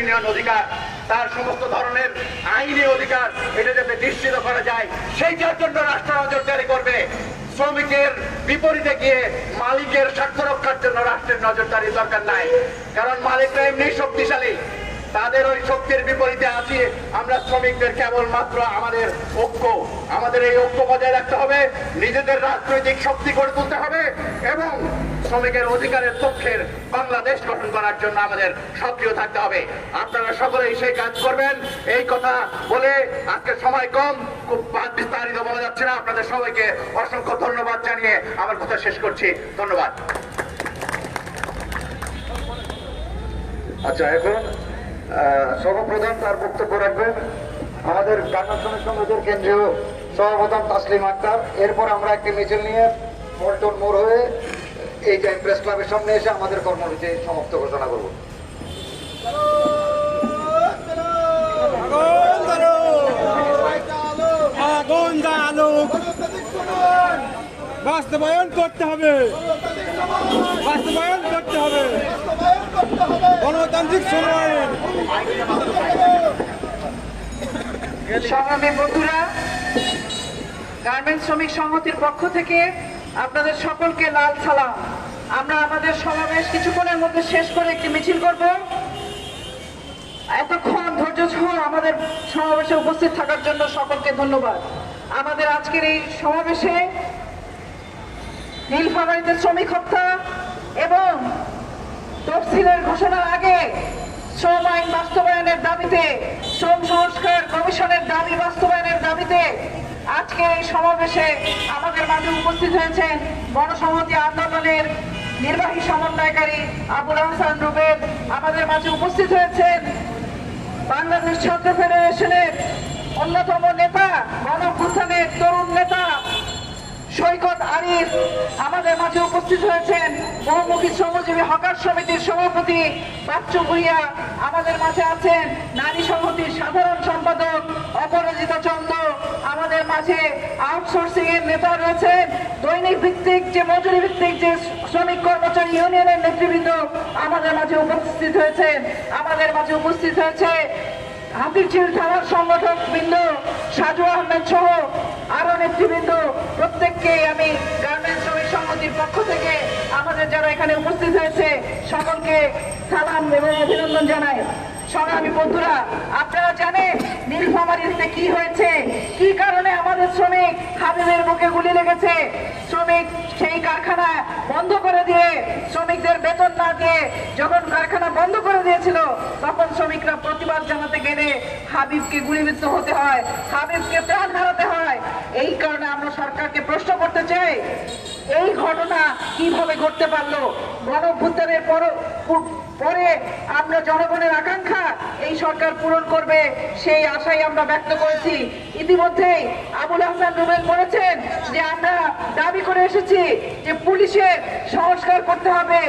Union অধিকার, তার সমস্ত ধরনের আইনি অধিকার এটা যাতে নিশ্চিত করা যায়, সেইটার জন্য রাষ্ট্র নজরদারি করবে। শ্রমিকের বিপরীতে গিয়ে মালিকের স্বার্থ রক্ষার জন্য রাষ্ট্রের নজরদারি দরকার নাই। কারণ মালিকরা এমনি শক্তিশালী। তাদের ওই শক্তির বিপরীতে আছি আমরা, শ্রমিকদের কেবলমাত্র আমাদের ঐক্য। আমাদের এই ঐক্য বজায় রাখতে হবে, নিজেদের রাজনৈতিক শক্তি গড়ে তুলতে হবে এবং শ্রমিকের অধিকারের পক্ষের বাংলাদেশ গঠন করার জন্য আমাদের সক্রিয় থাকতে হবে। আপনারা সকলেই সেই কাজ করবেন। এই কথা বলে আজকে সময় কম, খুব বিস্তারিত বলা যাচ্ছে না। আপনাদের সবাইকে অসংখ্য ধন্যবাদ জানিয়ে আমার কথা শেষ করছি। ধন্যবাদ। আচ্ছা এখন সর্বপ্রধান তার বক্তব্য রাখবেন। আমাদের শ্রমিক সংঘের কেন্দ্রীয় সভাপ্রধান তাসলিম আক্তার এরপর আমরা একটি মিছিল নিয়ে পল্টন মোড় হয়ে এই যে প্রেস ক্লাবের সামনে এসে আমাদের কর্মসূচি সমাপ্ত ঘোষণা করব। বাস্তবায়ন করতে হবে! বাস্তবায়ন করতে হবে! গণতান্ত্রিক সময়ের সংগ্রামী বন্ধুরা গার্মেন্টস শ্রমিক সংহতির পক্ষ থেকে আপনাদের সকলকে লাল সালাম। আমরা আমাদের সমাবেশ কিছুক্ষণের মধ্যে শেষ করে একটি মিছিল করব। এতক্ষণ ধৈর্য সহ আমাদের সমাবেশে উপস্থিত থাকার জন্য সকলকে ধন্যবাদ। আমাদের আজকের এই সমাবেশে নীলফামারীতে শ্রমিক হত্যা এবং তফসিলের ঘোষণার আগে শ্রম আইন বাস্তবায়নের দাবিতে, শ্রম সংস্কার কমিশনের দাবি বাস্তবায়নের দাবিতে আজকে এই সমাবেশে আমাদের মাঝে উপস্থিত হয়েছেন গণসংহতি আন্দোলনের নির্বাহী সমন্বয়কারী আবুল হাসান রুবেদ আমাদের মাঝে উপস্থিত হয়েছেন বাংলাদেশ ছাত্র ফেডারেশনের অন্যতম নেতা গণভূষণের তরুণ নেতা সৈকত আরিফ। আমাদের মাঝে উপস্থিত হয়েছেন বহুমুখী শ্রমজীবী হকার সমিতির সভাপতি বাচ্চু ভুইয়া। আমাদের মাঝে আছেন নারী সংহতির সাধারণ সম্পাদক অপরাজিতা চন্দ্র। মাঝে আউটসোর্সিং এর নেতা রয়েছেন দৈনিক ভিত্তিক যে মজুরি ভিত্তিক যে শ্রমিক কর্মচারী ইউনিয়নের নেতৃবৃন্দ আমাদের মাঝে উপস্থিত হয়েছেন আমাদের মাঝে উপস্থিত হয়েছে হাতিরঝিল থানার সংগঠক বৃন্দ সাজু আহমেদ সহ আরও নেতৃবৃন্দ। প্রত্যেককে আমি গার্মেন্টস শ্রমিক সংহতির পক্ষ থেকে আমাদের যারা এখানে উপস্থিত হয়েছে, সকলকে সালাম এবং অভিনন্দন জানাই। সংগ্রামী বন্ধুরা, আপনারা জানেন নীলফামারীতে কি হয়েছে? কি কারণে আমাদের শ্রমিক হাবিবের বুকে গুলি লেগেছে? শ্রমিক সেই কারখানা বন্ধ করে দিয়ে, শ্রমিকদের বেতন না দিয়ে যখন কারখানা বন্ধ করে দিয়েছিল, তখন শ্রমিকরা প্রতিবাদ জানাতে গেলে হাবিবকে গুলিবিদ্ধ হতে হয়, হাবিবকে প্রাণ হারাতে হয়। এই কারণে আমরা সরকারকে প্রশ্ন করতে চাই, এই ঘটনা কীভাবে ঘটতে পারল? গণভ্যুত্থানের পর পরে আমরা জনগণের আকাঙ্ক্ষা এই সরকার পূরণ করবে, সেই আশাই আমরা ব্যক্ত করেছি। ইতিমধ্যেই আবুল হাসান রুবেল বলেছেন যে আমরা দাবি করে এসেছি যে পুলিশের সংস্কার করতে হবে।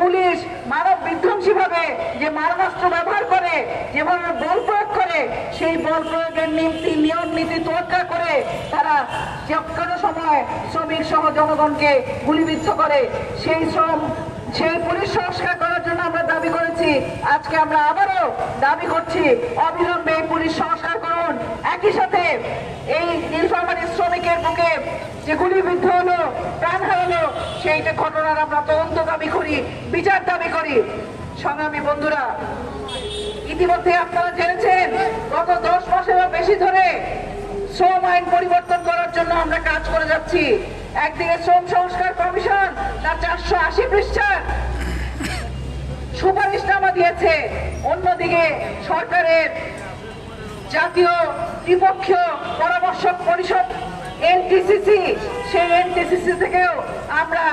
পুলিশ মানব বিধ্বংসী ভাবে যে মারণাস্ত্র ব্যবহার করে যেভাবে বল প্রয়োগ করে, সেই বল প্রয়োগের নীতি, নিয়ম, নীতি তোয়াক্কা করে তারা কোনো সময় শ্রমিক সহ জনগণকে গুলিবিদ্ধ করে, সেই শ্রম, সেই পুলিশ সংস্কার দাবি করেছি। আজকে আমরা আবারও দাবি করছি, অবিলম্বে এই পুলিশ সংস্কার করুন। একই সাথে এই নীলফামারী শ্রমিকের বুকে যে গুলিবিদ্ধ হলো, প্রাণ হারালো, সেইটা ঘটনার আমরা তদন্ত দাবি করি, বিচার দাবি করি। সংগ্রামী বন্ধুরা, ইতিমধ্যে আপনারা জেনেছেন, গত দশ মাসেরও বেশি ধরে শ্রম আইন পরিবর্তন করার জন্য আমরা কাজ করে যাচ্ছি। একদিকে শ্রম সংস্কার কমিশন, তার চারশো আশি পৃষ্ঠার সুপারিশনামা দিয়েছে। অন্যদিকে সরকারের জাতীয় দ্বিপক্ষীয় পরামর্শক পরিষদ, এনটিসিসি, সেই এনটিসিসি থেকেও আমরা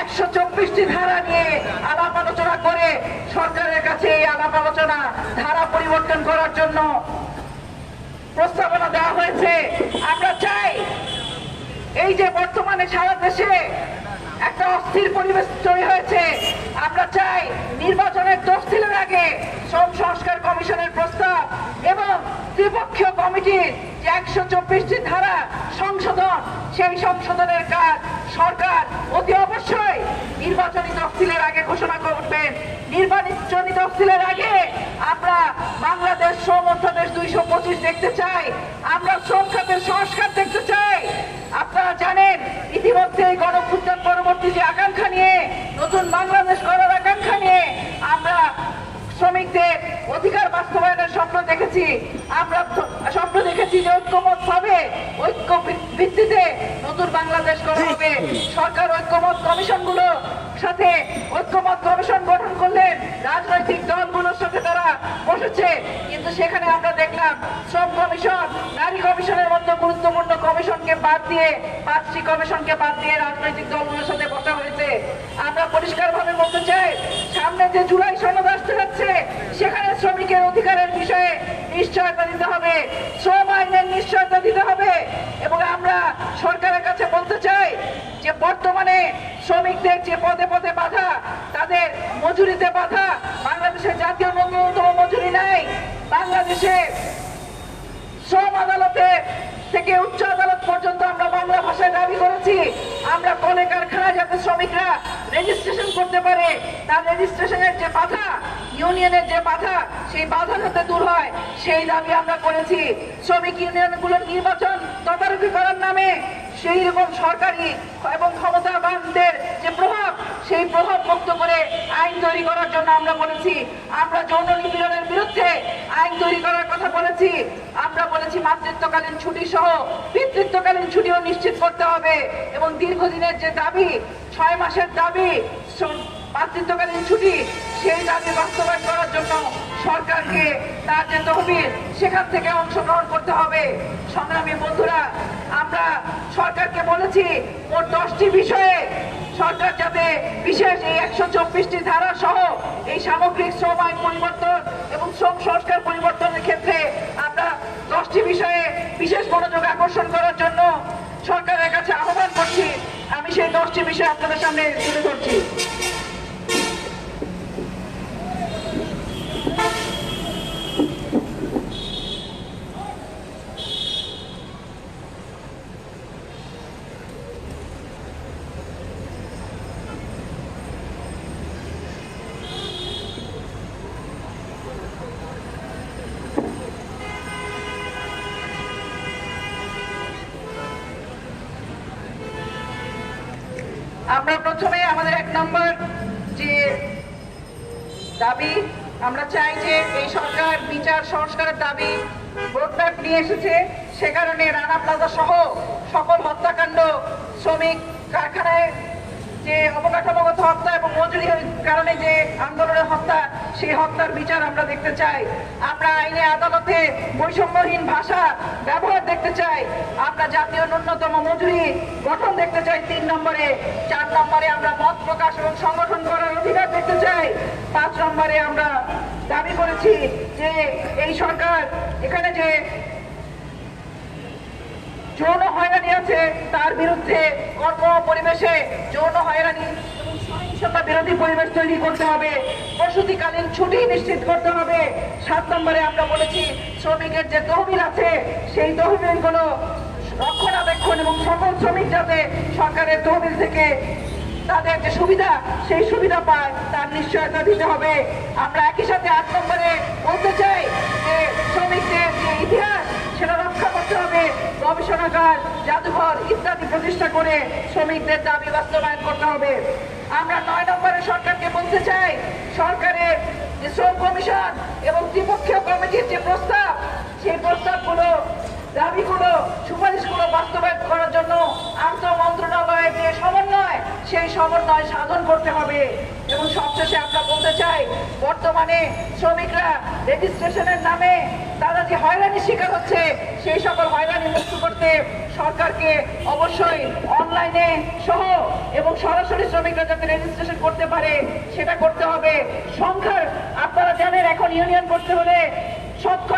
একশো চব্বিশটি ধারা নিয়ে আলাপ আলোচনা করে সরকারের কাছে এই আলাপ আলোচনা ধারা পরিবর্তন করার জন্য প্রস্তাবনা দেওয়া হয়েছে। আমরা চাই এই যে বর্তমানে সারা দেশে একটা অস্থির পরিবেশ তৈরি হয়েছে। আমরা চাই নির্বাচনের তফসিলের আগে শ্রম সংস্কার কমিশনের প্রস্তাব এবং ত্রিপক্ষীয় কমিটির যে একশো চব্বিশটি ধারা সংশোধন, সেই সংশোধনের কাজ সরকার অতি অবশ্যই নির্বাচনী তফসিলের আগে ঘোষণা করবেন নির্বাচনী তফসিলের আগে আমরা বাংলাদেশ সমর্থনের দুইশো পঁচিশ দেখতে চাই আমরা শ্রম খাতের সংস্কার দেখতে চাই আপনারা জানেন ইতিমধ্যে গণপুত্তন পরবর্তী যে আকাঙ্ক্ষা নিয়ে নতুন বাংলাদেশ করার আকাঙ্ক্ষা নিয়ে আমরা শ্রমিকদের অধিকার বাস্তবায়নের স্বপ্ন দেখেছি। আমরা স্বপ্ন দেখেছি যে ঐক্যমত হবে ঐক্য ভিত্তিতে নতুন বাংলাদেশ করা হবে। সরকার ঐক্যমত কমিশনগুলো সাথে ঐক্যমত কমিশন গঠন করলেন রাজনৈতিক দলগুলোর সাথে তারা বসেছে। কিন্তু সেখানে আমরা দেখলাম শ্রম কমিশন, নারী কমিশনের মতো গুরুত্বপূর্ণ কমিশনকে বাদ দিয়ে, পাঁচটি কমিশনকে বাদ দিয়ে রাজনৈতিক দলগুলোর সাথে বসা হয়েছে। আমরা পরিষ্কারভাবে বলতে চাই, সামনে যে জুলাই সনদ আসতে যাচ্ছে, সেখানে শ্রমিকের অধিকারের বিষয়ে নিশ্চয়তা দিতে হবে, শ্রম আইনের নিশ্চয়তা দিতে হবে। এবং আমরা সরকারের কাছে বলতে চাই যে বর্তমানে শ্রমিকদের যে পদে পদে বাধা, তাদের মজুরিতে বাধা বাংলাদেশের জাতীয় ন্যূনতম মজুরি নাই। বাংলাদেশে শ্রম আদালতে থেকে উচ্চ আদালত পর্যন্ত আমরা বাংলা ভাষায় দাবি করেছি, আমরা কলে কারখানায় যাতে শ্রমিকরা রেজিস্ট্রেশন করতে পারে, তার রেজিস্ট্রেশনের যে বাধা ইউনিয়নের যে বাধা, সেই বাধা যাতে দূর হয়, সেই দাবি আমরা করেছি। শ্রমিক ইউনিয়নগুলোর নির্বাচন তদারকি করার নামে সেই রকম সরকারি এবং ক্ষমতাবানদের যে প্রভাব, সেই প্রভাব মুক্ত করে আইন তৈরি করার জন্য আমরা বলেছি। আমরা যৌন নিপীড়নের বিরুদ্ধে আইন তৈরি করার কথা বলেছি। আমরা বলেছি মাতৃত্বকালীন ছুটি সহ পিতৃত্বকালীন ছুটিও নিশ্চিত করতে হবে এবং দীর্ঘদিনের যে দাবি, ছয় মাসের দাবি, মাতৃত্বকালীন ছুটি, সেই দাবি বাস্তবায়ন করার জন্য সরকারকে তার যে তহবিল, সেখান থেকে অংশগ্রহণ করতে হবে। সংগ্রামী বন্ধুরা, আমরা সরকারকে বলেছি, মোট দশটি বিষয়ে সরকার যাতে বিশেষ এই একশো চব্বিশটি ধারা সহ এই সামগ্রিক শ্রম আইন পরিবর্তন এবং শ্রম সংস্কার পরিবর্তনের ক্ষেত্রে আমরা দশটি বিষয়ে বিশেষ মনোযোগ আকর্ষণ করার জন্য সরকারের কাছে আহ্বান করছি। আমি সেই দশটি বিষয় আপনাদের সামনে তুলে ধরছি। আমরা প্রথমে আমাদের এক নম্বর যে দাবি, আমরা চাই যে এই সরকার বিচার সংস্কারের দাবি রোডম্যাপ নিয়ে এসেছে। সে কারণে রানা প্লাজা সহ সকল হত্যাকাণ্ড, শ্রমিক কারখানায় যে অবকাঠামোগত হত্যা এবং মজুরি কারণে যে আন্দোলনের হত্যা সেই হত্যার বিচার আমরা দেখতে চাই। আমরা আইনে আদালতে বৈষম্যহীন ভাষা ব্যবহার দেখতে চাই। আমরা জাতীয় ন্যূনতম মজুরি গঠন দেখতে চাই তিন নম্বরে। চার নম্বরে আমরা মত প্রকাশ এবং সংগঠন করার অধিকার দেখতে চাই। পাঁচ নম্বরে আমরা দাবি করেছি যে এই সরকার এখানে যে যৌন হয়রানি আছে, তার বিরুদ্ধে কর্ম পরিবেশে যৌন হয়রানি সহিংসতা বিরোধী পরিবেশ তৈরি করতে হবে। প্রসূতিকালীন ছুটি নিশ্চিত করতে হবে। সাত নম্বরে আমরা বলেছি, শ্রমিকের যে তহবিল আছে, সেই তহবিলগুলো রক্ষণাবেক্ষণ এবং সকল শ্রমিক যাতে সরকারের তহবিল থেকে তাদের যে সুবিধা, সেই সুবিধা পায়, তার নিশ্চয়তা দিতে হবে। আমরা একই সাথে আট নম্বরে বলতে চাই যে, শ্রমিকদের যে ইতিহাস, সেটা রক্ষা করতে হবে। গবেষণাগার, জাদুঘর ইত্যাদি প্রতিষ্ঠা করে শ্রমিকদের দাবি বাস্তবায়ন করতে হবে। আমরা নয় নম্বরের সরকারকে বলতে চাই, সরকারের যে শ্রম কমিশন এবং দ্বিপক্ষীয় কমিটির যে প্রস্তাব, সেই প্রস্তাবগুলো দাবিগুলো, সুপারিশগুলো বাস্তবায়ন করার জন্য আন্তঃ মন্ত্রণালয়ের যে সমন্বয়, সেই সমন্বয় সাধন করতে হবে। এবং সবশেষে আমরা বলতে চাই, বর্তমানে শ্রমিকরা রেজিস্ট্রেশনের নামে তারা যে হয়রানির শিকার হচ্ছে, সেই সকল হয়রানি মুক্ত করতে সরকারকে অবশ্যই অনলাইনে সহ এবং সরাসরি শ্রমিকরা যাতে রেজিস্ট্রেশন করতে পারে, সেটা করতে হবে। সংখ্যার আপনারা জানেন, এখন ইউনিয়ন করতে হলে শতকরা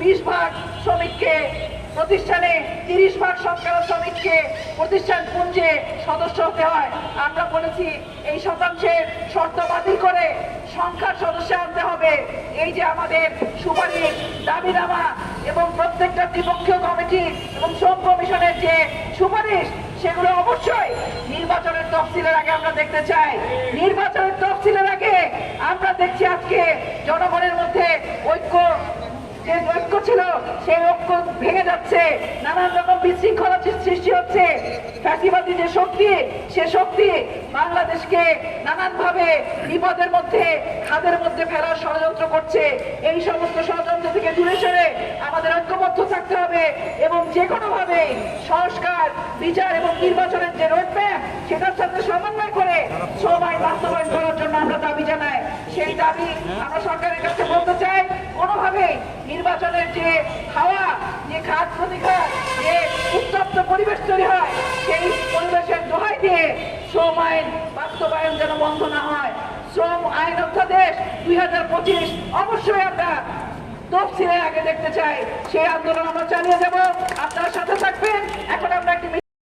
বিশ ভাগ শ্রমিককে প্রতিষ্ঠানে তিরিশ ভাগ শতকরা শ্রমিককে প্রতিষ্ঠান পুঞ্জে সদস্য হতে হয়। আমরা বলেছি এই শতাংশের শর্ত বাতিল করে সংখ্যার সদস্য আনতে হবে। এই যে আমাদের সুপারিশ দাবি দাবিনামা এবং প্রত্যেকটা দ্বিপক্ষীয় কমিটি এবং শ্রম কমিশনের যে সুপারিশ, সেগুলো অবশ্যই নির্বাচনের তফসিলের আগে আমরা দেখতে চাই। নির্বাচনের তফসিলের আগে আমরা দেখছি আজকে জনগণের মধ্যে ঐক্য যে ঐক্য ছিল সেই ঐক্য ভেঙে যাচ্ছে। নানান রকম বিশৃঙ্খলা সৃষ্টি হচ্ছে। ফ্যাসিবাদী যে শক্তি, সে শক্তি বাংলাদেশকে নানানভাবে বিপদের মধ্যে, খাদের মধ্যে ফেলার ষড়যন্ত্র করছে। এই সমস্ত ষড়যন্ত্র থেকে দূরে সরে আমাদের ঐক্যবদ্ধ থাকতে হবে এবং যে কোনোভাবে সংস্কার, বিচার এবং নির্বাচনের যে রোডম্যাপ সেটার সাথে সমন্বয় করে সময় বাস্তবায়ন করার জন্য আমরা দাবি জানাই। সেই দাবি আমরা সরকারের কাছে বলতে চাই। কোনোভাবেই নির্বাচনের যে হাওয়া, যে খাত প্রতিঘাত যে উত্তপ্ত পরিবেশ তৈরি হয়, সেই পরিবেশের দোহাই দিয়ে শ্রম আইন বাস্তবায়ন যেন বন্ধ না হয়। শ্রম আইন অধ্যাদেশ দুই পঁচিশ অবশ্যই আমরা তফসিলে আগে দেখতে চাই। সেই আন্দোলন আমরা চালিয়ে যাব। আপনারা সাথে থাকবেন। এখন আমরা একটি